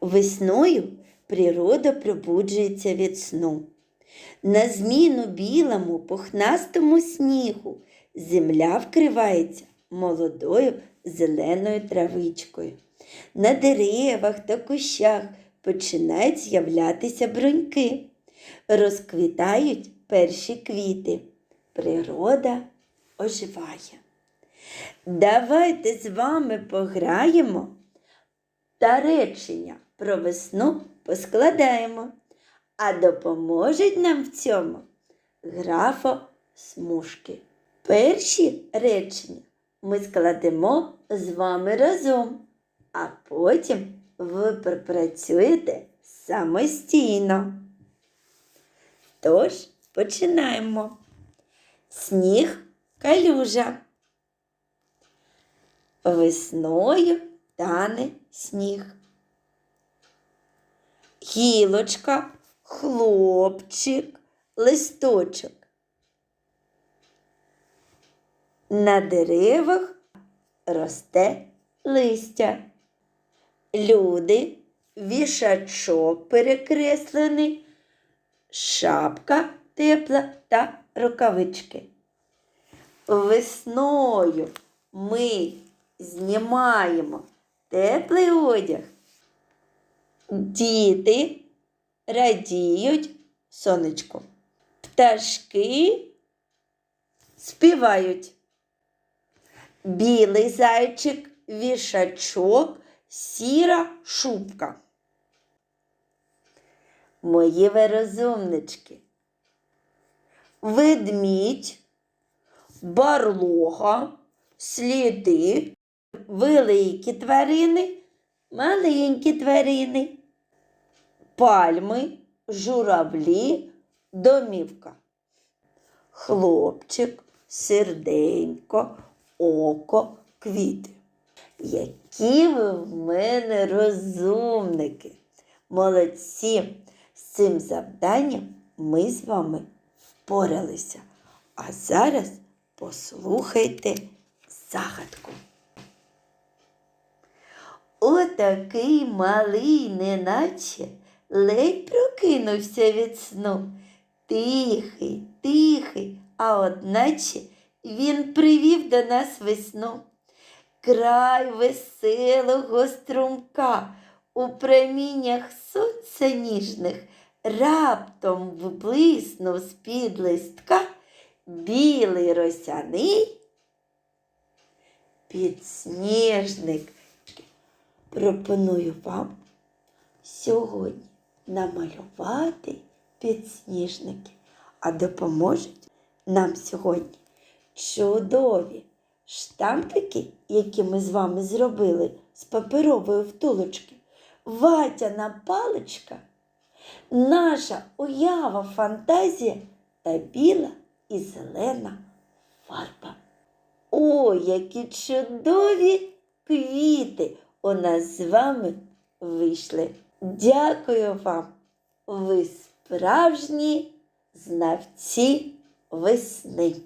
Весною природа пробуджується від сну. На зміну білому пухнастому снігу земля вкривається молодою зеленою травичкою. На деревах та кущах починають з'являтися бруньки, розквітають перші квіти. Природа оживає. Давайте з вами пограємо та речення про весну поскладаємо, а допоможуть нам в цьому графосмужки. Перші речення ми складемо з вами разом, а потім ви пропрацюєте самостійно. Тож починаємо. Сніг калюжа. Весною тане сніг. Гілочка, хлопчик, листочок. На деревах росте листя. Люди, вішачок перекреслений, шапка тепла та рукавички. Весною ми знімаємо теплий одяг. Діти радіють сонечку. Пташки співають. Білий зайчик, вішачок, сіра шубка. Мої ви. Ведмідь, барлога, сліди, великі тварини, маленькі тварини, пальми, журавлі, домівка. Хлопчик, серденько, око, квіти. Які ви в мене розумники! Молодці! З цим завданням ми з вами впоралися. А зараз послухайте загадку. Отакий малий, неначе ледь прокинувся від сну. Тихий, тихий, а одначе він привів до нас весну. Край веселого струмка у проміннях сонця ніжних раптом вблиснув з-під листка білий росяний підсніжник. Пропоную вам сьогодні намалювати підсніжники, а допоможуть нам сьогодні чудові штампики, які ми з вами зробили з паперової втулочки, ватяна паличка, наша уява, фантазія та біла і зелена фарба. О, які чудові квіти у нас з вами вийшли. Дякую вам, ви справжні знавці весни.